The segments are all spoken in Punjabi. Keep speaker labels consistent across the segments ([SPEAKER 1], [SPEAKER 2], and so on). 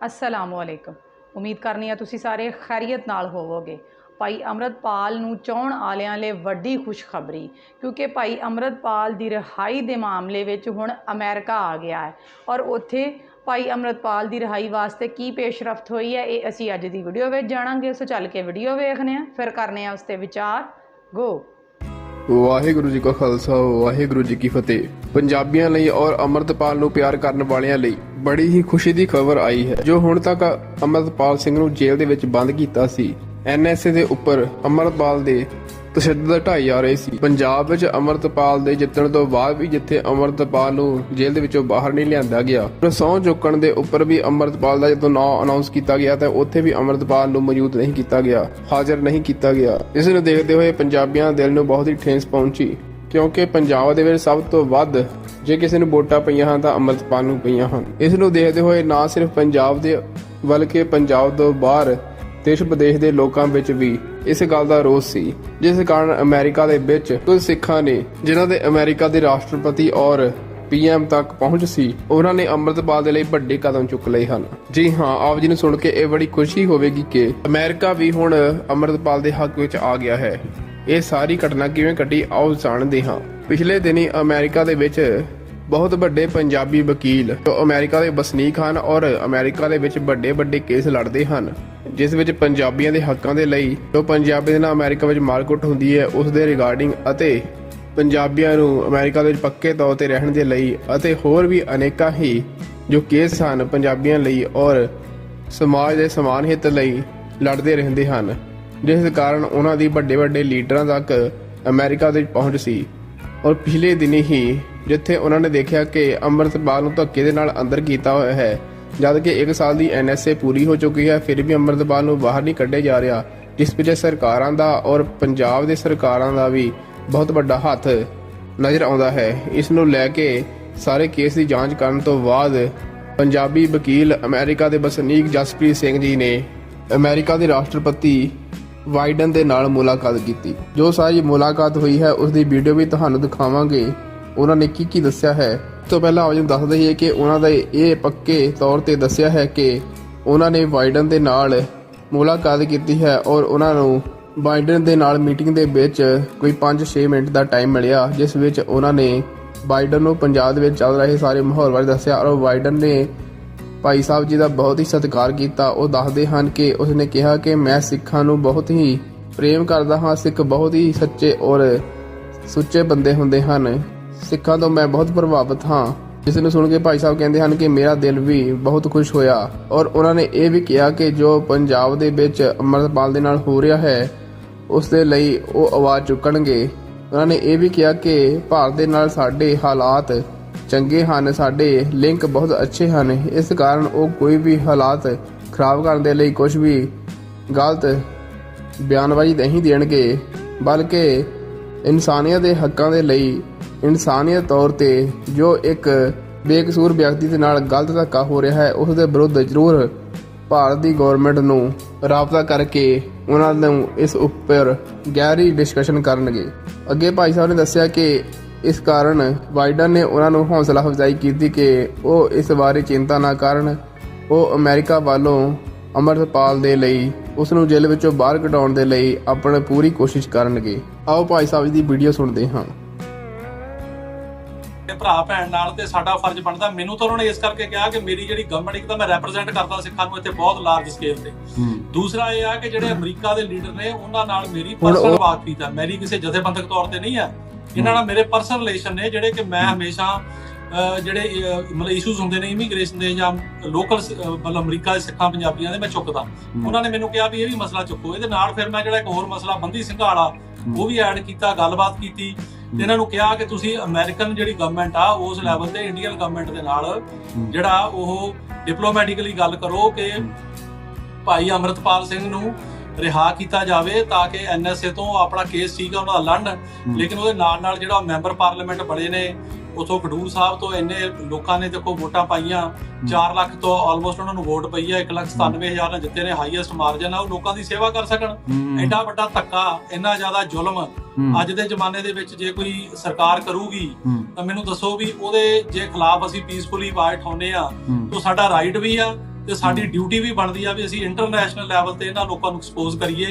[SPEAKER 1] ਅਸਲਾਮੁ ਅਲੈਕਮ ਉਮੀਦ ਕਰਨੀ ਆ ਤੁਸੀਂ ਸਾਰੇ ਖੈਰੀਅਤ ਨਾਲ ਹੋਵੋਗੇ। ਭਾਈ ਅਮਰਤਪਾਲ ਨੂੰ ਚਾਹਣ ਵਾਲਿਆਂ ਲਈ ਵੱਡੀ ਖੁਸ਼ਖਬਰੀ, ਕਿਉਂਕਿ ਭਾਈ ਅਮਰਤਪਾਲ ਦੀ ਰਿਹਾਈ ਦੇ ਮਾਮਲੇ ਵਿੱਚ ਹੁਣ ਅਮਰੀਕਾ ਆ ਗਿਆ ਹੈ। ਔਰ ਉੱਥੇ ਭਾਈ ਅਮਰਤਪਾਲ ਦੀ ਰਿਹਾਈ ਵਾਸਤੇ ਕੀ ਪੇਸ਼ਰਫਤ ਹੋਈ ਹੈ, ਇਹ ਅਸੀਂ ਅੱਜ ਦੀ ਵੀਡੀਓ ਵਿੱਚ ਜਾਣਾਂਗੇ। ਸੋ ਚੱਲ ਕੇ ਵੀਡੀਓ ਵੇਖਦੇ ਹਾਂ। ਫਿਰ ਕਰਨੇ ਆ ਉਸ ਤੇ ਵਿਚਾਰ। ਗੋ
[SPEAKER 2] ਵਾਹਿਗੁਰੂ ਜੀ ਕਾ ਖਾਲਸਾ, ਵਾਹਿਗੁਰੂ ਜੀ ਕੀ ਫਤਿਹ। ਪੰਜਾਬੀਆਂ ਲਈ ਔਰ ਅਮਰਤਪਾਲ ਨੂੰ ਪਿਆਰ ਕਰਨ ਵਾਲਿਆਂ ਲਈ ਬੜੀ ਹੀ ਖੁਸ਼ੀ ਦੀ ਖਬਰ ਆਈ ਹੈ। ਜੋ ਹੁਣ ਤੱਕ ਅਮਰਤਪਾਲ ਸਿੰਘ ਨੂੰ ਜੇਲ੍ਹ ਦੇ ਵਿੱਚ ਬੰਦ ਕੀਤਾ ਸੀ। ਐਨਐਸਏ ਦੇ ਉੱਪਰ ਅਮਰਤਪਾਲ ਦੇ ਤਸ਼ੱਦਦ ਢਾਈ ਜਾ ਰਹੇ ਸੀ। ਪੰਜਾਬ ਵਿੱਚ ਅਮਰਤਪਾਲ ਦੇ ਜਿੱਤਣ ਤੋਂ ਬਾਅਦ ਵੀ ਜਿੱਥੇ ਅਮਰਤਪਾਲ ਨੂੰ ਜੇਲ੍ਹ ਦੇ ਵਿੱਚੋਂ ਬਾਹਰ ਨਹੀਂ ਲਿਆਂਦਾ ਗਿਆ ਸਹੁੰ ਚੁੱਕਣ ਦੇ ਉੱਪਰ ਵੀ ਅਮਰਤਪਾਲ ਦਾ ਜਦੋਂ ਨਾਂ ਅਨਾਉਂਸ ਕੀਤਾ ਗਿਆ, ਤਾਂ ਉੱਥੇ ਵੀ ਅਮਰਤਪਾਲ ਨੂੰ ਮੌਜੂਦ ਨਹੀਂ ਕੀਤਾ ਗਿਆ, ਹਾਜ਼ਰ ਨਹੀਂ ਕੀਤਾ ਗਿਆ। ਇਸ ਨੂੰ ਦੇਖਦੇ ਹੋਏ ਪੰਜਾਬੀਆਂ ਦਿਲ ਨੂੰ ਬਹੁਤ ਹੀ ਠੇਸ ਪਹੁੰਚੀ, ਕਿਉਂਕਿ ਪੰਜਾਬ ਦੇ ਵਿੱਚ ਸਭ ਤੋਂ ਵੱਧ ਜੇ ਕਿਸੇ ਨੂੰ ਵੋਟਾਂ ਪਈਆਂ ਹਨ, ਤਾਂ ਅਮਰਤਪਾਲ ਨੂੰ ਪਈਆਂ ਹਨ। ਇਸ ਨੂੰ ਦੇਖਦੇ ਹੋਏ ਨਾ ਸਿਰਫ ਪੰਜਾਬ ਦੇ, ਬਲਕਿ ਪੰਜਾਬ ਤੋਂ ਬਾਹਰ ਦੇਸ਼ ਵਿਦੇਸ਼ ਦੇ ਲੋਕਾਂ ਵਿੱਚ ਵੀ ਇਸ ਗੱਲ ਦਾ ਰੋਸ ਸੀ, ਜਿਸ ਕਾਰਨ ਅਮਰੀਕਾ ਦੇ ਵਿੱਚ ਕੁਝ ਸਿੱਖਾਂ ਨੇ, ਜਿਨ੍ਹਾਂ ਦੇ ਅਮਰੀਕਾ ਦੇ ਰਾਸ਼ਟਰਪਤੀ ਔਰ ਪੀਐਮ ਤੱਕ ਪਹੁੰਚ ਸੀ, ਉਹਨਾਂ ਨੇ ਅੰਮ੍ਰਿਤਪਾਲ ਦੇ ਲਈ ਵੱਡੇ ਕਦਮ ਚੁੱਕ ਲਏ ਹਨ। ਜੀ ਹਾਂ, ਆਪ ਜੀ ਨੂੰ ਸੁਣ ਕੇ ਇਹ ਬੜੀ ਖੁਸ਼ੀ ਹੋਵੇਗੀ ਕਿ ਅਮਰੀਕਾ ਵੀ ਹੁਣ ਅੰਮ੍ਰਿਤਪਾਲ ਦੇ ਹੱਕ ਵਿੱਚ ਆ ਗਿਆ ਹੈ। ਇਹ ਸਾਰੀ ਘਟਨਾ ਕਿਵੇਂ ਘਟੀ, ਆਓ ਜਾਣਦੇ ਹਾਂ। ਪਿਛਲੇ ਦਿਨੀ ਅਮਰੀਕਾ ਦੇ ਵਿੱਚ ਬਹੁਤ ਵੱਡੇ ਪੰਜਾਬੀ ਵਕੀਲ ਜੋ ਅਮਰੀਕਾ ਦੇ ਵਸਨੀਕ ਹਨ ਔਰ ਅਮਰੀਕਾ ਦੇ ਵਿੱਚ ਵੱਡੇ ਵੱਡੇ ਕੇਸ ਲੜਦੇ ਹਨ। ਜਿਸ ਵਿੱਚ ਪੰਜਾਬੀਆਂ ਦੇ ਹੱਕਾਂ ਦੇ ਲਈ ਜੋ ਪੰਜਾਬੀ ਦੇ ਨਾਲ ਅਮਰੀਕਾ ਵਿੱਚ ਮਾਰਕੁੱਟ ਹੁੰਦੀ ਹੈ, ਉਸ ਦੇ ਰਿਗਾਰਡਿੰਗ ਅਤੇ ਪੰਜਾਬੀਆਂ ਨੂੰ ਅਮਰੀਕਾ ਦੇ ਵਿੱਚ ਪੱਕੇ ਤੌਰ ਤੇ ਰਹਿਣ ਦੇ ਲਈ ਅਤੇ ਹੋਰ ਵੀ ਅਨੇਕਾਂ ਹੀ ਜੋ ਕੇਸ ਹਨ ਪੰਜਾਬੀਆਂ ਲਈ ਔਰ ਸਮਾਜ ਦੇ ਸਮਾਨ ਹਿੱਤ ਲਈ ਲੜਦੇ ਰਹਿੰਦੇ ਹਨ, ਜਿਸ ਕਾਰਨ ਉਹਨਾਂ ਦੀ ਵੱਡੇ ਵੱਡੇ ਲੀਡਰਾਂ ਤੱਕ ਅਮਰੀਕਾ ਦੇ ਵਿੱਚ ਪਹੁੰਚ ਸੀ। ਔਰ ਪਿਛਲੇ ਦਿਨੀ ਹੀ ਜਿੱਥੇ ਉਹਨਾਂ ਨੇ ਦੇਖਿਆ ਕਿ ਅੰਮ੍ਰਿਤਪਾਲ ਨੂੰ ਧੱਕੇ ਦੇ ਨਾਲ ਅੰਦਰ ਕੀਤਾ ਹੋਇਆ ਹੈ ਜਦ ਕਿ 1 ਸਾਲ ਦੀ ਐਨਐਸਏ ਪੂਰੀ ਹੋ ਚੁੱਕੀ ਹੈ, ਫਿਰ ਵੀ ਅੰਮ੍ਰਿਤਪਾਲ ਨੂੰ ਬਾਹਰ ਨਹੀਂ ਕੱਢਿਆ ਜਾ ਰਿਹਾ, ਜਿਸ ਪਿੱਛੇ ਸਰਕਾਰਾਂ ਦਾ ਔਰ ਪੰਜਾਬ ਦੇ ਸਰਕਾਰਾਂ ਦਾ ਵੀ ਬਹੁਤ ਵੱਡਾ ਹੱਥ ਨਜ਼ਰ ਆਉਂਦਾ ਹੈ। ਇਸ ਨੂੰ ਲੈ ਕੇ ਸਾਰੇ ਕੇਸ ਦੀ ਜਾਂਚ ਕਰਨ ਤੋਂ ਬਾਅਦ ਪੰਜਾਬੀ ਵਕੀਲ ਅਮਰੀਕਾ ਦੇ ਵਸਨੀਕ ਜਸਪ੍ਰੀਤ ਸਿੰਘ ਜੀ ਨੇ ਅਮਰੀਕਾ ਦੇ ਰਾਸ਼ਟਰਪਤੀ ਵਾਈਡਨ ਦੇ ਨਾਲ ਮੁਲਾਕਾਤ ਕੀਤੀ। ਜੋ ਸਾਰੀ ਮੁਲਾਕਾਤ ਹੋਈ ਹੈ, ਉਸ ਦੀ ਵੀਡੀਓ ਵੀ ਤੁਹਾਨੂੰ ਦਿਖਾਵਾਂਗੇ। ਉਹਨਾਂ ਨੇ ਕੀ ਕੀ ਦੱਸਿਆ ਹੈ? ਇਸ ਤੋਂ ਪਹਿਲਾਂ ਆਪ ਜੀ ਨੂੰ ਦੱਸ ਦਈਏ ਕਿ ਉਹਨਾਂ ਦਾ ਇਹ ਪੱਕੇ ਤੌਰ ਤੇ ਦੱਸਿਆ ਹੈ ਕਿ ਉਹਨਾਂ ਨੇ ਬਾਈਡਨ ਦੇ ਨਾਲ ਮੁਲਾਕਾਤ ਕੀਤੀ ਹੈ ਔਰ ਉਹਨਾਂ ਨੂੰ ਬਾਈਡਨ ਦੇ ਨਾਲ ਮੀਟਿੰਗ ਦੇ ਵਿੱਚ ਕੋਈ 5-6 ਮਿੰਟ ਦਾ ਟਾਈਮ ਮਿਲਿਆ, ਜਿਸ ਵਿੱਚ ਉਹਨਾਂ ਨੇ ਬਾਈਡਨ ਨੂੰ ਪੰਜਾਬ ਦੇ ਵਿੱਚ ਚੱਲ ਰਹੇ ਸਾਰੇ ਮਾਹੌਲ ਬਾਰੇ ਦੱਸਿਆ ਔਰ ਬਾਈਡਨ ਨੇ ਭਾਈ ਸਾਹਿਬ ਜੀ ਦਾ ਬਹੁਤ ਹੀ ਸਤਿਕਾਰ ਕੀਤਾ। ਉਹ ਦੱਸਦੇ ਹਨ ਕਿ ਉਸਨੇ ਕਿਹਾ ਕਿ ਮੈਂ ਸਿੱਖਾਂ ਨੂੰ ਬਹੁਤ ਹੀ ਪ੍ਰੇਮ ਕਰਦਾ ਹਾਂ, ਸਿੱਖ ਬਹੁਤ ਹੀ ਸੱਚੇ ਔਰ ਸੁੱਚੇ ਬੰਦੇ ਹੁੰਦੇ ਹਨ। ਸਿੱਖਾਂ ਤੋਂ ਮੈਂ ਬਹੁਤ ਪ੍ਰਭਾਵਿਤ ਹਾਂ। ਜਿਸ ਨੂੰ ਸੁਣ ਕੇ ਭਾਈ ਸਾਹਿਬ ਕਹਿੰਦੇ ਹਨ ਕਿ ਮੇਰਾ ਦਿਲ ਵੀ ਬਹੁਤ ਖੁਸ਼ ਹੋਇਆ। ਔਰ ਉਹਨਾਂ ਨੇ ਇਹ ਵੀ ਕਿਹਾ ਕਿ ਜੋ ਪੰਜਾਬ ਦੇ ਵਿੱਚ ਅਮਰਪਾਲ ਦੇ ਨਾਲ ਹੋ ਰਿਹਾ ਹੈ, ਉਸ ਦੇ ਲਈ ਉਹ ਆਵਾਜ਼ ਚੁੱਕਣਗੇ। ਉਹਨਾਂ ਨੇ ਇਹ ਵੀ ਕਿਹਾ ਕਿ ਭਾਰਤ ਦੇ ਨਾਲ ਸਾਡੇ ਹਾਲਾਤ ਚੰਗੇ ਹਨ, ਸਾਡੇ ਲਿੰਕ ਬਹੁਤ ਅੱਛੇ ਹਨ। ਇਸ ਕਾਰਨ ਉਹ ਕੋਈ ਵੀ ਹਾਲਾਤ ਖਰਾਬ ਕਰਨ ਦੇ ਲਈ ਕੁਝ ਵੀ ਗਲਤ ਬਿਆਨਬਾਜ਼ੀ ਨਹੀਂ ਦੇਣਗੇ, ਬਲਕਿ ਇਨਸਾਨੀਅਤ ਦੇ ਹੱਕਾਂ ਦੇ ਲਈ ਇਨਸਾਨੀਅਤ ਤੌਰ ਤੇ ਜੋ ਇੱਕ ਬੇਕਸੂਰ ਵਿਅਕਤੀ ਦੇ ਨਾਲ ਗਲਤ ਧੱਕਾ ਹੋ ਰਿਹਾ ਹੈ ਉਸ ਦੇ ਵਿਰੁੱਧ ਜ਼ਰੂਰ ਭਾਰਤ ਦੀ ਗਵਰਨਮੈਂਟ ਨੂੰ ਰਾਬਤਾ ਕਰਕੇ ਉਹਨਾਂ ਨੂੰ ਇਸ ਉੱਪਰ ਗਹਿਰੀ ਡਿਸਕਸ਼ਨ ਕਰਨਗੇ। ਅੱਗੇ ਭਾਈ ਸਾਹਿਬ ਨੇ ਦੱਸਿਆ ਕਿ ਇਸ ਕਾਰਨ ਬਾਈਡਨ ਨੇ ਉਹਨਾਂ ਨੂੰ ਹੌਸਲਾ ਅਫਜ਼ਾਈ ਕੀਤੀ ਕਿ ਉਹ ਇਸ ਬਾਰੇ ਚਿੰਤਾ ਨਾ ਕਰਨ। ਉਹ ਅਮਰੀਕਾ ਵੱਲੋਂ ਅਮਰਪਾਲ ਦੇ ਲਈ ਉਸ ਨੂੰ ਜੇਲ੍ਹ ਵਿੱਚੋਂ ਬਾਹਰ ਕਢਾਉਣ ਦੇ ਲਈ ਆਪਣੀ ਪੂਰੀ ਕੋਸ਼ਿਸ਼ ਕਰਨਗੇ। ਆਓ ਭਾਈ ਸਾਹਿਬ ਦੀ ਵੀਡੀਓ ਸੁਣਦੇ ਹਾਂ।
[SPEAKER 3] ਭਰਾ ਭੈਣ ਨਾਲ ਤੇ ਸਾਡਾ ਫਰਜ਼ ਬਣਦਾ। ਮੈਨੂੰ ਤਾਂ ਉਹਨਾਂ ਨੇ ਇਸ ਕਰਕੇ ਕਿਹਾ ਕਿ ਮੇਰੀ ਜਿਹੜੀ ਗਵਰਨਮੈਂਟ ਇੱਕ ਤਾਂ ਮੈਂ ਰੈਪਰੈਜ਼ੈਂਟ ਕਰਦਾ ਸਿੱਖਾਂ ਨੂੰ ਇੱਥੇ ਬਹੁਤ ਲਾਰਜ ਸਕੇਲ ਤੇ। ਦੂਸਰਾ ਇਹ ਆ ਕਿ ਜਿਹੜੇ ਅਮਰੀਕਾ ਦੇ ਲੀਡਰ ਨੇ ਉਹਨਾਂ ਨਾਲ ਮੇਰੀ ਪਰਸਨਲ ਬਾਤਚੀਤ ਆ। ਮੇਰੀ ਕਿਸੇ ਜਥੇਬੰਦਕ ਤੌਰ ਤੇ ਨਹੀਂ ਆ। ਇਹਨਾਂ ਨਾਲ ਮੇਰੇ ਪਰਸਨਲ ਰਿਲੇਸ਼ਨ ਨੇ ਜਿਹੜੇ ਕਿ ਮੈਂ ਹਮੇਸ਼ਾ ਜਿਹੜੇ ਮਤਲਬ ਇਸ਼ੂਜ਼ ਹੁੰਦੇ ਨੇ ਇਮੀਗ੍ਰੇਸ਼ਨ ਦੇ ਜਾਂ ਲੋਕਲ ਮਤਲਬ ਅਮਰੀਕਾ ਦੇ ਸਿੱਖਾਂ ਪੰਜਾਬੀਆਂ ਦੇ ਮੈਂ ਚੁੱਕਦਾ। ਉਹਨਾਂ ਨੇ ਮੈਨੂੰ ਕਿਹਾ ਵੀ ਇਹ ਵੀ ਮਸਲਾ ਚੁੱਕੋ। ਇਹਦੇ ਨਾਲ ਫਿਰ ਮੈਂ ਜਿਹੜਾ ਇੱਕ ਹੋਰ ਮਸਲਾ ਬੰਦੀ ਸਿੰਘਾਂ ਵਾਲਾ ਉਹ ਵੀ ਐਡ ਕੀਤਾ ਗੱਲਬਾਤ ਕੀਤੀ। ਤੇ ਇਹਨਾਂ ਨੂੰ ਕਿਹਾ ਕਿ ਤੁਸੀਂ ਅਮਰੀਕਨ ਜਿਹੜੀ ਗਵਰਨਮੈਂਟ ਆ ਉਸ ਲੈਵਲ ਤੇ ਇੰਡੀਅਨ ਗਵਰਨਮੈਂਟ ਦੇ ਨਾਲ ਜਿਹੜਾ ਉਹ ਡਿਪਲੋਮੈਟਿਕਲੀ ਗੱਲ ਕਰੋ ਕਿ ਭਾਈ ਅਮਰਤਪਾਲ ਸਿੰਘ ਨੂੰ ਰਿਹਾ ਕੀਤਾ ਜਾਵੇ ਤਾਂ ਕਿ ਐਨਐਸਏ ਤੋਂ ਆਪਣਾ ਕੇਸ ਆ ਉਹਨਾਂ ਦਾ ਲੜਨ ਲੇਕਿਨ ਉਹਦੇ ਨਾਲ ਨਾਲ ਜਿਹੜਾ ਮੈਂਬਰ ਪਾਰਲੀਮੈਂਟ ਬੜੇ ਨੇ ਉਥੋਂ ਖਡੂਰ ਸਾਹਿਬ ਤੋਂ ਇੰਨੇ ਲੋਕਾਂ ਨੇ ਦੇਖੋ ਵੋਟਾਂ ਪਾਈਆਂ 4 ਲੱਖ ਤੋਂ ਆਲਮੋਸਟ ਉਹਨਾਂ ਨੂੰ ਵੋਟ ਪਈ ਹੈ 1 ਲੱਖ 97000 ਨਾਲ ਜਿੱਤੇ ਨੇ ਹਾਈਐਸਟ ਮਾਰਜਨ ਆ ਉਹ ਲੋਕਾਂ ਦੀ ਸੇਵਾ ਕਰ ਸਕਣ। ਐਡਾ ਵੱਡਾ ਧੱਕਾ ਇੰਨਾ ਜ਼ਿਆਦਾ ਜ਼ੁਲਮ ਅੱਜ ਦੇ ਜ਼ਮਾਨੇ ਦੇ ਵਿੱਚ ਜੇ ਕੋਈ ਸਰਕਾਰ ਕਰੂਗੀ ਤਾਂ ਮੈਨੂੰ ਦੱਸੋ ਵੀ ਉਹਦੇ ਜੇ ਖਿਲਾਫ ਅਸੀਂ ਪੀਸਫੁਲੀ ਆਵਾਜ਼ ਉਠਾਉਂਦੇ ਆ ਤਾਂ ਸਾਡਾ ਰਾਈਟ ਵੀ ਆ ਤੇ ਸਾਡੀ ਡਿਊਟੀ ਵੀ ਬਣਦੀ ਆ ਵੀ ਅਸੀਂ ਇੰਟਰਨੈਸ਼ਨਲ ਲੈਵਲ ਤੇ ਇਹਨਾਂ ਲੋਕਾਂ ਨੂੰ ਐਕਸਪੋਜ਼ ਕਰੀਏ।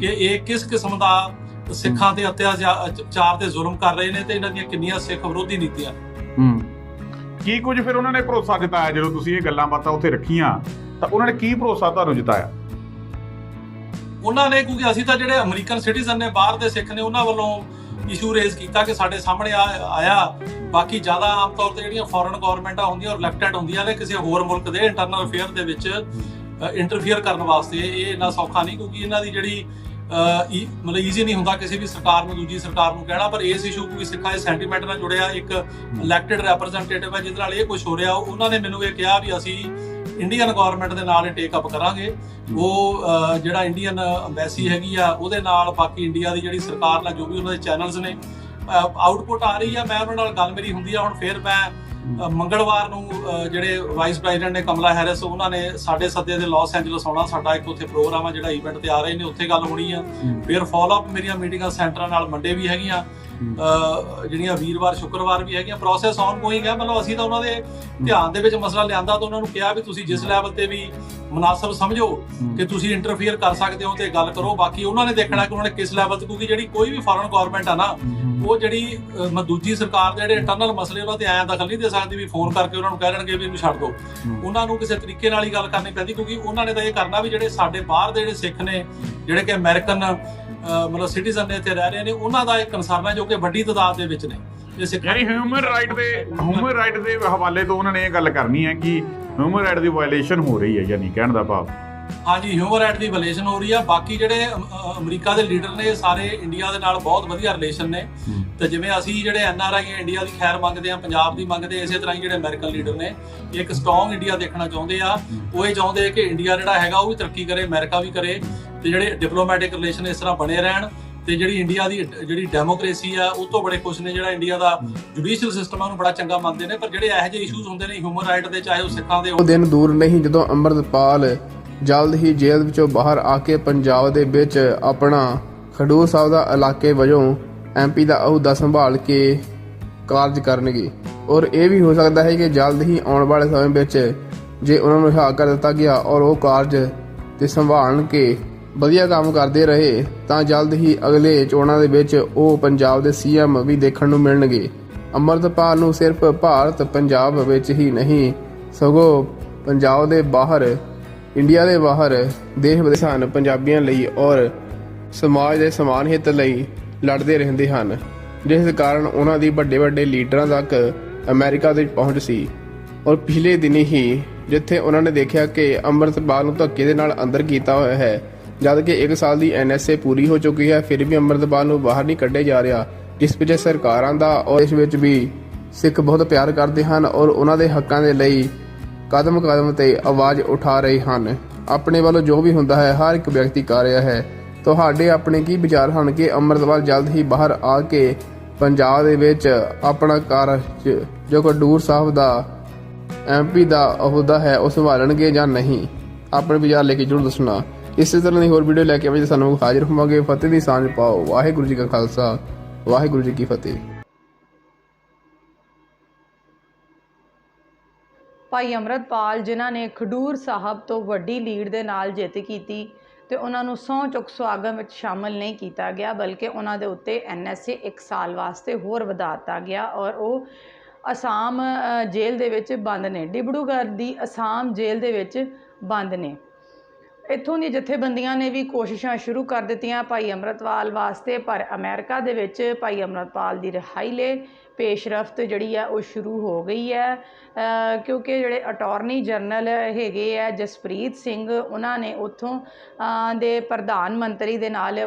[SPEAKER 3] ਕਿ ਇਹ ਕਿਸ ਕਿਸਮ ਦਾ ਸਿੱਖਾਂ ਤੇ ਅਤਿਆਚਾਰ ਤੇ ਜ਼ੁਲਮ ਕਰ ਰਹੇ ਨੇ ਤੇ ਇਹਨਾਂ ਦੀਆਂ ਕਿੰਨੀਆਂ ਸਿੱਖ ਵਿਰੋਧੀ ਨੀਤੀਆਂ।
[SPEAKER 2] ਹੂੰ।
[SPEAKER 4] ਕੀ ਕੁਝ ਫਿਰ ਉਹਨਾਂ ਨੇ ਭਰੋਸਾ ਜਤਾਇਆ? ਜਦੋਂ ਤੁਸੀਂ ਇਹ ਗੱਲਾਂ ਬਾਤਾਂ ਉੱਥੇ ਰੱਖੀਆਂ ਤਾਂ ਉਹਨਾਂ ਨੇ ਕੀ ਭਰੋਸਾ ਤੁਹਾਨੂੰ ਜਤਾਇਆ?
[SPEAKER 3] ਉਹਨਾਂ ਨੇ ਕਿਉਂਕਿ ਅਸੀਂ ਤਾਂ ਜਿਹੜੇ ਅਮਰੀਕਨ ਸਿਟੀਜ਼ਨ ਨੇ ਬਾਹਰ ਦੇ ਸਿੱਖ ਨੇ ਉਹਨਾਂ ਵੱਲੋਂ ਇਸ਼ੂ ਰੇਜ਼ ਕੀਤਾ ਕਿ ਸਾਡੇ ਸਾਹਮਣੇ ਆਇਆ। ਬਾਕੀ ਜ਼ਿਆਦਾ ਆਮ ਤੌਰ ਤੇ ਜਿਹੜੀਆਂ ਫੋਰਨ ਗਵਰਨਮੈਂਟਾਂ ਹੁੰਦੀਆਂ ਰਿਲੈਕਟੈਂਟ ਹੁੰਦੀਆਂ ਨੇ ਕਿਸੇ ਹੋਰ ਮੁਲਕ ਦੇ ਇੰਟਰਨਲ ਅਫੇਅਰ ਦੇ ਵਿੱਚ ਇੰਟਰਫੀਅਰ ਕਰਨ ਵਾਸਤੇ। ਇਹ ਇੰਨਾ ਸੌਖਾ ਨਹੀਂ ਕਿਉਂਕਿ ਇਹਨਾਂ ਦੀ ਜਿਹੜੀ ਮਤਲਬ ਈਜ਼ੀ ਨਹੀਂ ਹੁੰਦਾ ਕਿਸੇ ਵੀ ਸਰਕਾਰ ਨੂੰ, ਦੂਜੀ ਸਰਕਾਰ ਨੂੰ ਕਹਿਣਾ, ਪਰ ਇਸ ਇਸ਼ੂ ਕੋਈ ਸਿੱਖਾਂ ਦੇ ਸੈਂਟੀਮੈਂਟ ਨਾਲ ਜੁੜਿਆ, ਇੱਕ ਇਲੈਕਟਿਡ ਰਿਪਰੈਜ਼ੈਂਟੇਟਿਵ ਹੈ, ਜਿਹਦੇ ਨਾਲ ਇਹ ਕੁਝ ਹੋ ਰਿਹਾ, ਉਹਨਾਂ ਨੇ ਮੈਨੂੰ ਇਹ ਕਿਹਾ ਵੀ ਅਸੀਂ ਇੰਡੀਅਨ ਗਵਰਨਮੈਂਟ ਦੇ ਨਾਲ ਇਹ ਟੇਕ ਅਪ ਕਰਾਂਗੇ। ਉਹ ਜਿਹੜਾ ਇੰਡੀਅਨ ਐਮਬੈਸੀ ਹੈਗੀ ਆ, ਉਹਦੇ ਨਾਲ ਬਾਕੀ ਇੰਡੀਆ ਦੀ ਜਿਹੜੀ ਸਰਕਾਰ ਨਾਲ ਜੋ ਵੀ ਉਹਨਾਂ ਦੇ ਚੈਨਲਸ ਨੇ ਆਊਟਪੁੱਟ ਆ ਰਹੀ ਆ, ਮੈਂ ਉਹਨਾਂ ਨਾਲ ਗੱਲ ਮੇਰੀ ਹੁੰਦੀ ਆ, ਹੁਣ ਫਿਰ ਮੈਂ ਮੰਗਲਵਾਰ ਨੂੰ ਜਿਹੜੇ ਵਾਈਸ ਪ੍ਰੈਜ਼ੀਡੈਂਟ ਨੇ ਕਮਲਾ ਹੈਰਿਸ ਉਹਨਾਂ ਨੇ ਸਾਡੇ ਸੱਦੇ ਦੇ ਲਾਸ ਐਂਜਲਸ ਆਉਣਾ ਸਾਡਾ ਇੱਕ ਉੱਥੇ ਪ੍ਰੋਗਰਾਮ ਆ ਜਿਹੜਾ ਇਵੈਂਟ ਤੇ ਆ ਰਹੇ ਨੇ ਉੱਥੇ ਗੱਲ ਹੋਣੀ ਆ। ਫਿਰ ਫਾਲੋ ਅਪ ਮੇਰੀਆਂ ਮੀਟਿੰਗਾਂ ਸੈਂਟਰਾਂ ਨਾਲ ਮੰਡੇ ਵੀ ਹੈਗੀਆਂ। ਜਿਹੜੀਆਂ ਵੀਰਵਾਰ ਸ਼ੁੱਕਰਵਾਰ ਵੀ ਹੈਗੀਆਂ ਪ੍ਰੋਸੈਸ ਆਨ ਗੋਇੰਗ ਹੈ ਮਤਲਬ ਅਸੀਂ ਤਾਂ ਉਹਨਾਂ ਦੇ ਧਿਆਨ ਦੇ ਵਿੱਚ ਮਸਲਾ ਲਿਆਂਦਾ ਤਾਂ ਉਹਨਾਂ ਨੂੰ ਕਿਹਾ ਵੀ ਤੁਸੀਂ ਜਿਸ ਲੈਵਲ ਤੇ ਵੀ ਮੁਨਾਸਬ ਸਮਝੋ ਕਿ ਤੁਸੀਂ ਇੰਟਰਫੀਅਰ ਕਰ ਸਕਦੇ ਹੋ ਤੇ ਗੱਲ ਕਰੋ ਬਾਕੀ ਉਹਨਾਂ ਨੇ ਦੇਖਣਾ ਕਿ ਉਹਨਾਂ ਨੇ ਕਿਸ ਲੈਵਲ ਤੇ ਕਿਉਂਕਿ ਜਿਹੜੀ ਕੋਈ ਵੀ ਫੋਰਨ ਗਵਰਨਮੈਂਟ ਆ ਨਾ ਉਹ ਜਿਹੜੀ ਦੂਜੀ ਸਰਕਾਰ ਦੇ ਜਿਹੜੇ ਇੰਟਰਨਲ ਮਸਲੇ ਉਹਨਾਂ ਤੇ ਐਂ ਦਖਲ ਨਹੀਂ ਦੇ ਸਕਦੀ ਵੀ ਫੋਨ ਕਰਕੇ ਉਹਨਾਂ ਨੂੰ ਕਹਿ ਦੇਣਗੇ ਵੀ ਇਹਨੂੰ ਛੱਡ ਦਿਓ। ਉਹਨਾਂ ਨੂੰ ਕਿਸੇ ਤਰੀਕੇ ਨਾਲ ਹੀ ਗੱਲ ਕਰਨੀ ਪੈਂਦੀ ਕਿਉਂਕਿ ਉਹਨਾਂ ਨੇ ਤਾਂ ਇਹ ਕਰਨਾ ਵੀ ਜਿਹੜੇ ਸਾਡੇ ਬਾਹਰ ਦੇ ਜਿਹੜੇ ਸਿੱਖ ਨੇ ਜਿਹੜੇ ਕਿ ਅਮਰੀਕਨ ਮਤਲਬ ਸਿਟੀਜ਼ਨ ਨੇ ਇੱਥੇ ਰਹਿ ਰਹੇ ਨੇ ਉਹਨਾਂ ਦਾ ਇੱਕ ਕਨਸਰਨ ਹੈ ਜੋ ਕਿ ਵੱਡੀ ਤਾਦਾਦ ਦੇ ਵਿੱਚ ਨੇ।
[SPEAKER 4] ਯਾਨੀ ਹਿਊਮਨ ਰਾਈਟ ਦੇ ਹਿਊਮਨ ਰਾਈਟ ਦੇ ਹਵਾਲੇ ਤੋਂ ਉਹਨਾਂ ਨੇ ਇਹ ਗੱਲ ਕਰਨੀ ਹੈ ਕਿ ਹਿਊਮਨ ਰਾਈਟ ਦੀ ਵਾਇਲੇਸ਼ਨ ਹੋ ਰਹੀ ਹੈ ਯਾਨੀ ਕਹਿਣ ਦਾ ਭਾਵ।
[SPEAKER 3] ਹਾਂਜੀ ਹਿਊਮਨ ਰਾਈਟ ਦੀ ਵਿਲੇਸ਼ਨ ਹੋ ਰਹੀ ਆ। ਬਾਕੀ ਜਿਹੜੇ ਅਮਰੀਕਾ ਦੇ ਲੀਡਰ ਨੇ ਸਾਰੇ ਇੰਡੀਆ ਦੇ ਨਾਲ ਬਹੁਤ ਵਧੀਆ ਰਿਲੇਸ਼ਨ ਨੇ। ਤੇ ਜਿਵੇਂ ਅਸੀਂ ਜਿਹੜੇ ਐਨ ਆਰ ਆਈ ਇੰਡੀਆ ਦੀ ਖੈਰ ਮੰਗਦੇ ਆ ਪੰਜਾਬ ਦੀ ਮੰਗਦੇ ਇਸੇ ਤਰ੍ਹਾਂ ਹੀ ਜਿਹੜੇ ਅਮਰੀਕਨ ਲੀਡਰ ਨੇ ਇੱਕ ਸਟਰੋਂਗ ਇੰਡੀਆ ਦੇਖਣਾ ਚਾਹੁੰਦੇ ਆ। ਉਹ ਇਹ ਚਾਹੁੰਦੇ ਆ ਕਿ ਇੰਡੀਆ ਜਿਹੜਾ ਹੈਗਾ ਉਹ ਵੀ ਤਰੱਕੀ ਕਰੇ ਅਮਰੀਕਾ ਵੀ ਕਰੇ। ਤੇ ਜਿਹੜੇ ਡਿਪਲੋਮੈਟਿਕ ਰਿਲੇਸ਼ਨ ਇਸ ਤਰ੍ਹਾਂ ਬਣੇ ਰਹਿਣ ਤੇ ਜਿਹੜੀ ਇੰਡੀਆ ਦੀ ਜਿਹੜੀ ਡੈਮੋਕ੍ਰੇਸੀ ਆ, ਉਹ ਤੋਂ ਬੜੇ ਖੁਸ਼ ਨੇ ਜਿਹੜਾ ਇੰਡੀਆ ਦਾ ਜੁਡੀਸ਼ੀਅਲ ਸਿਸਟਮ ਆ, ਉਹਨੂੰ ਬੜਾ ਚੰਗਾ ਮੰਨਦੇ ਨੇ। ਪਰ ਜਿਹੜੇ ਇਹੋ ਜਿਹੇ ਇਸ਼ੂਜ਼ ਹੁੰਦੇ ਨੇ ਹਿਊਮਨ ਰਾਈਟ ਦੇ, ਚਾਹੇ ਉਹ ਸਿੱਖਾਂ ਦੇ
[SPEAKER 2] ਉਹ ਦਿਨ ਦੂਰ ਨਹੀਂ, ਜਦੋਂ ਅੰਮ੍ਰਿਤਪਾਲ ਜਲਦ ਹੀ ਜੇਲ੍ਹ ਵਿੱਚੋਂ ਬਾਹਰ ਆ ਕੇ ਪੰਜਾਬ ਦੇ ਵਿੱਚ ਆਪਣਾ ਖਡੂਰ ਸਾਹਿਬ ਦਾ ਇਲਾਕੇ ਵਜੋਂ ਐਮਪੀ ਦਾ ਅਹੁਦਾ ਸੰਭਾਲ ਕੇ ਕਾਰਜ ਕਰਨਗੇ। ਔਰ ਇਹ ਵੀ ਹੋ ਸਕਦਾ ਹੈ ਕਿ ਜਲਦ ਹੀ ਆਉਣ ਵਾਲੇ ਸਮੇਂ ਵਿੱਚ ਜੇ ਉਹਨਾਂ ਨੂੰ ਰਿਹਾ ਕਰ ਦਿੱਤਾ ਗਿਆ ਔਰ ਉਹ ਕਾਰਜ ਤੇ ਸੰਭਾਲਣ ਕੇ ਵਧੀਆ ਕੰਮ ਕਰਦੇ ਰਹੇ, ਤਾਂ ਜਲਦ ਹੀ ਅਗਲੇ ਚੋਣਾਂ ਦੇ ਵਿੱਚ ਉਹ ਪੰਜਾਬ ਦੇ ਸੀਐਮ ਵੀ ਦੇਖਣ ਨੂੰ ਮਿਲਣਗੇ। ਅੰਮ੍ਰਿਤਪਾਲ ਨੂੰ ਸਿਰਫ ਭਾਰਤ, ਪੰਜਾਬ ਵਿੱਚ ਹੀ ਨਹੀਂ, ਸਗੋਂ ਪੰਜਾਬ ਦੇ ਬਾਹਰ, ਇੰਡੀਆ ਦੇ ਬਾਹਰ, ਦੇਸ਼ ਵਿਦੇਸ਼ਾਂ ਪੰਜਾਬੀਆਂ ਲਈ ਔਰ ਸਮਾਜ ਦੇ ਸਮਾਨ ਹਿੱਤ ਲਈ ਲੜਦੇ ਰਹਿੰਦੇ ਹਨ, ਜਿਸ ਕਾਰਨ ਉਹਨਾਂ ਦੀ ਵੱਡੇ ਵੱਡੇ ਲੀਡਰਾਂ ਤੱਕ ਅਮਰੀਕਾ ਦੇ ਵਿੱਚ ਪਹੁੰਚ ਸੀ। ਔਰ ਪਿਛਲੇ ਦਿਨੀ ਹੀ ਜਿੱਥੇ ਉਹਨਾਂ ਨੇ ਦੇਖਿਆ ਕਿ ਅੰਮ੍ਰਿਤਪਾਲ ਨੂੰ ਧੱਕੇ ਦੇ ਨਾਲ ਅੰਦਰ ਕੀਤਾ ਹੋਇਆ ਹੈ ਜਦ ਕਿ 1 ਸਾਲ ਦੀ ਐਨਐਸਏ ਪੂਰੀ ਹੋ ਚੁੱਕੀ ਹੈ, ਫਿਰ ਵੀ ਅੰਮ੍ਰਿਤਪਾਲ ਨੂੰ ਬਾਹਰ ਨਹੀਂ ਕੱਢਿਆ ਜਾ ਰਿਹਾ। ਜਿਸ ਪਿੱਛੇ ਸਰਕਾਰਾਂ ਦਾ ਔਰ ਇਸ ਵਿੱਚ ਵੀ ਸਿੱਖ ਬਹੁਤ ਪਿਆਰ ਕਰਦੇ ਹਨ ਔਰ ਉਹਨਾਂ ਦੇ ਹੱਕਾਂ ਦੇ ਲਈ ਕਦਮ ਕਦਮ ਤੇ ਆਵਾਜ਼ ਉਠਾ ਰਹੇ ਹਨ। ਆਪਣੇ ਵੱਲੋਂ ਜੋ ਵੀ ਹੁੰਦਾ ਹੈ, ਹਰ ਇੱਕ ਵਿਅਕਤੀ ਕਰ ਰਿਹਾ ਹੈ। ਤੁਹਾਡੇ ਆਪਣੇ ਕੀ ਵਿਚਾਰ ਹਨ ਕਿ ਅੰਮ੍ਰਿਤਪਾਲ ਜਲਦ ਹੀ ਬਾਹਰ ਆ ਕੇ ਪੰਜਾਬ ਦੇ ਵਿੱਚ ਆਪਣਾ ਕਾਰਜ ਜੋ ਖਡੂਰ ਸਾਹਿਬ ਦਾ ਐਮਪੀ ਦਾ ਅਹੁਦਾ ਹੈ ਉਹ ਸੰਭਾਲਣਗੇ ਜਾਂ ਨਹੀਂ? ਆਪਣੇ ਵਿਚਾਰ ਲੈ ਕੇ ਜਰੂਰ ਦੱਸਣਾ। ਇਸੇ ਤਰ੍ਹਾਂ ਦੀ ਹੋਰ ਵੀਡੀਓ ਲੈ ਕੇ ਆਵਾਂਗੇ ਸਾਨੂੰ ਹਾਜ਼ਰ ਹੋਵਾਂਗੇ। ਫਤਿਹ ਦੀ ਸਾਂਝ ਪਾਓ। ਵਾਹਿਗੁਰੂ ਜੀ ਕਾ ਖਾਲਸਾ। ਵਾਹਿਗੁਰੂ ਜੀ ਕੀ ਫਤਿਹ।
[SPEAKER 1] ਭਾਈ ਅਮਰਤਪਾਲ, ਜਿਨ੍ਹਾਂ ਨੇ ਖਡੂਰ ਸਾਹਿਬ ਤੋਂ ਵੱਡੀ ਲੀਡ ਦੇ ਨਾਲ ਜਿੱਤ ਕੀਤੀ ਤੇ ਉਹਨਾਂ ਨੂੰ ਸਹੁੰ ਚੁੱਕ ਸੁਆਗਮ ਵਿੱਚ ਸ਼ਾਮਲ ਨਹੀਂ ਕੀਤਾ ਗਿਆ, ਬਲਕਿ ਉਹਨਾਂ ਦੇ ਉੱਤੇ ਐਨਐਸਏ 1 ਸਾਲ ਵਾਸਤੇ ਹੋਰ ਵਧਾ ਦਿੱਤਾ ਗਿਆ ਔਰ ਉਹ ਅਸਾਮ ਜੇਲ੍ਹ ਦੇ ਵਿੱਚ ਬੰਦ ਨੇ। ਡਿਬੜੂਗੜ੍ਹ ਦੀ ਅਸਾਮ ਜੇਲ੍ਹ ਦੇ ਵਿੱਚ ਬੰਦ ਨੇ। ਇੱਥੋਂ ਦੀ ਜਥੇਬੰਦੀਆਂ ਨੇ ਵੀ ਕੋਸ਼ਿਸ਼ਾਂ ਸ਼ੁਰੂ ਕਰ ਦਿੱਤੀਆਂ ਭਾਈ ਅੰਮ੍ਰਿਤਪਾਲ ਵਾਸਤੇ, ਪਰ ਅਮਰੀਕਾ ਦੇ ਵਿੱਚ ਭਾਈ ਅੰਮ੍ਰਿਤਪਾਲ ਦੀ ਰਿਹਾਈ ਲਈ ਪੇਸ਼ਰਫਤ ਜਿਹੜੀ ਆ ਉਹ ਸ਼ੁਰੂ ਹੋ ਗਈ ਹੈ। ਕਿਉਂਕਿ ਜਿਹੜੇ ਅਟਾਰਨੀ ਜਨਰਲ ਹੈਗੇ ਆ ਜਸਪ੍ਰੀਤ ਸਿੰਘ, ਉਹਨਾਂ ਨੇ ਉੱਥੋਂ ਦੇ ਪ੍ਰਧਾਨ ਮੰਤਰੀ ਦੇ ਨਾਲ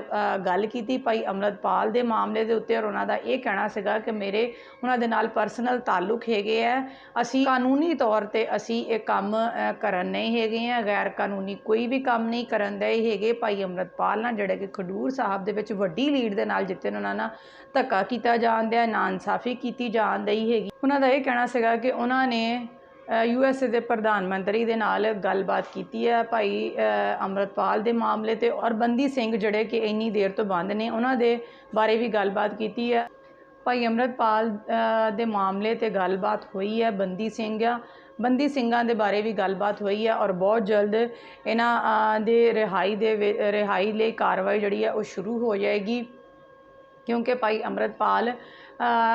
[SPEAKER 1] ਗੱਲ ਕੀਤੀ ਭਾਈ ਅੰਮ੍ਰਿਤਪਾਲ ਦੇ ਮਾਮਲੇ ਦੇ ਉੱਤੇ, ਔਰ ਉਹਨਾਂ ਦਾ ਇਹ ਕਹਿਣਾ ਸੀਗਾ ਕਿ ਮੇਰੇ ਉਹਨਾਂ ਦੇ ਨਾਲ ਪਰਸਨਲ ਤਾਲੁਕ ਹੈਗੇ ਆ। ਅਸੀਂ ਕਾਨੂੰਨੀ ਤੌਰ ਤੇ ਅਸੀਂ ਇਹ ਕੰਮ ਕਰਨ ਨਹੀਂ ਹੈਗੇ ਆ। ਗੈਰ ਕਾਨੂੰਨੀ ਕੋਈ ਵੀ ਕੰਮ ਨਹੀਂ ਕਰਨ ਦੇ ਹੈਗੇ। ਭਾਈ ਅੰਮ੍ਰਿਤਪਾਲ ਨਾਲ ਜਿਹੜੇ ਕਿ ਖਡੂਰ ਸਾਹਿਬ ਦੇ ਵਿੱਚ ਵੱਡੀ ਲੀਡ ਦੇ ਨਾਲ ਜਿੱਤੇ ਉਹਨਾਂ ਨਾਲ ਧੱਕਾ ਕੀਤਾ ਜਾਣ ਦਿਆ ਨਾ ਇਨਸਾਫੀ ਕੀਤੀ ਜਾਣ ਦਈ ਹੈਗੀ। ਉਹਨਾਂ ਦਾ ਇਹ ਕਹਿਣਾ ਸੀਗਾ ਕਿ ਉਹਨਾਂ ਨੇ ਯੂ ਐਸ ਏ ਦੇ ਪ੍ਰਧਾਨ ਮੰਤਰੀ ਦੇ ਨਾਲ ਗੱਲਬਾਤ ਕੀਤੀ ਹੈ ਭਾਈ ਅ, ਅੰਮ੍ਰਿਤਪਾਲ ਦੇ ਮਾਮਲੇ ਤੇ ਔਰ ਬੰਦੀ ਸਿੰਘ ਜਿਹੜੇ ਕਿ ਇੰਨੀ ਦੇਰ ਤੋਂ ਬੰਦ ਨੇ ਉਹਨਾਂ ਦੇ ਬਾਰੇ ਵੀ ਗੱਲਬਾਤ ਕੀਤੀ ਹੈ। ਭਾਈ ਅੰਮ੍ਰਿਤਪਾਲ ਦੇ ਮਾਮਲੇ ਤੇ ਗੱਲਬਾਤ ਹੋਈ ਹੈ ਬੰਦੀ ਸਿੰਘ ਆ ਬੰਦੀ ਸਿੰਘਾਂ ਦੇ ਬਾਰੇ ਵੀ ਗੱਲਬਾਤ ਹੋਈ ਹੈ ਔਰ ਬਹੁਤ ਜਲਦ ਇਹਨਾਂ ਦੇ ਰਿਹਾਈ ਦੇ ਰਿਹਾਈ ਲਈ ਕਾਰਵਾਈ ਜਿਹੜੀ ਹੈ ਉਹ ਸ਼ੁਰੂ ਹੋ ਜਾਏਗੀ। ਕਿਉਂਕਿ ਭਾਈ ਅੰਮ੍ਰਿਤਪਾਲ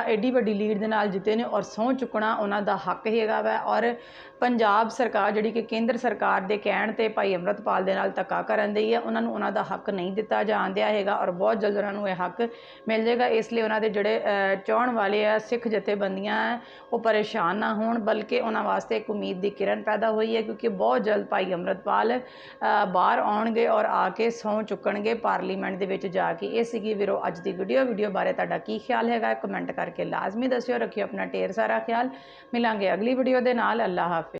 [SPEAKER 1] ਐਡੀ ਵੱਡੀ ਲੀਡ ਦੇ ਨਾਲ ਜਿੱਤੇ ਨੇ ਔਰ ਸਹੁੰ ਚੁੱਕਣਾ ਉਹਨਾਂ ਦਾ ਹੱਕ ਹੈਗਾ ਵਾ। ਔਰ ਪੰਜਾਬ ਸਰਕਾਰ ਜਿਹੜੀ ਕਿ ਕੇਂਦਰ ਸਰਕਾਰ ਦੇ ਕਹਿਣ ਤੇ ਭਾਈ ਅੰਮ੍ਰਿਤਪਾਲ ਦੇ ਨਾਲ ਧੱਕਾ ਕਰਨ ਦੀ ਹੈ ਉਹਨਾਂ ਨੂੰ ਉਹਨਾਂ ਦਾ ਹੱਕ ਨਹੀਂ ਦਿੱਤਾ ਜਾਣ ਦਿਆ ਹੈਗਾ ਔਰ ਬਹੁਤ ਜਲਦ ਉਹਨਾਂ ਨੂੰ ਇਹ ਹੱਕ ਮਿਲ ਜਾਏਗਾ। ਇਸ ਲਈ ਉਹਨਾਂ ਦੇ ਜਿਹੜੇ ਅ, ਵਾਲੇ ਆ ਸਿੱਖ ਜਥੇਬੰਦੀਆਂ ਉਹ ਪਰੇਸ਼ਾਨ ਨਾ ਹੋਣ ਬਲਕਿ ਉਹਨਾਂ ਵਾਸਤੇ ਇੱਕ ਉਮੀਦ ਦੀ ਕਿਰਨ ਪੈਦਾ ਹੋਈ ਹੈ ਕਿਉਂਕਿ ਬਹੁਤ ਜਲਦ ਭਾਈ ਅੰਮ੍ਰਿਤਪਾਲ ਬਾਹਰ ਆਉਣਗੇ ਔਰ ਆ ਕੇ ਸਹੁੰ ਚੁੱਕਣਗੇ ਪਾਰਲੀਮੈਂਟ ਦੇ ਵਿੱਚ ਜਾ ਕੇ। ਇਹ ਸੀਗੀ ਵੀਰੋ ਅੱਜ ਦੀ ਵੀਡੀਓ ਵੀਡੀਓ ਬਾਰੇ ਤੁਹਾਡਾ ਕੀ ਖਿਆਲ ਹੈਗਾ? ਕਮੈਂਟ ਕਰਕੇ ਲਾਜ਼ਮੀ ਦੱਸਿਓ। ਰੱਖਿਓ ਆਪਣਾ ਢੇਰ ਸਾਰਾ ਖਿਆਲ। ਮਿਲਾਂਗੇ ਅਗਲੀ ਵੀਡੀਓ ਦੇ ਨਾਲ। ਅੱਲਾ ਹਾਫਿਜ਼।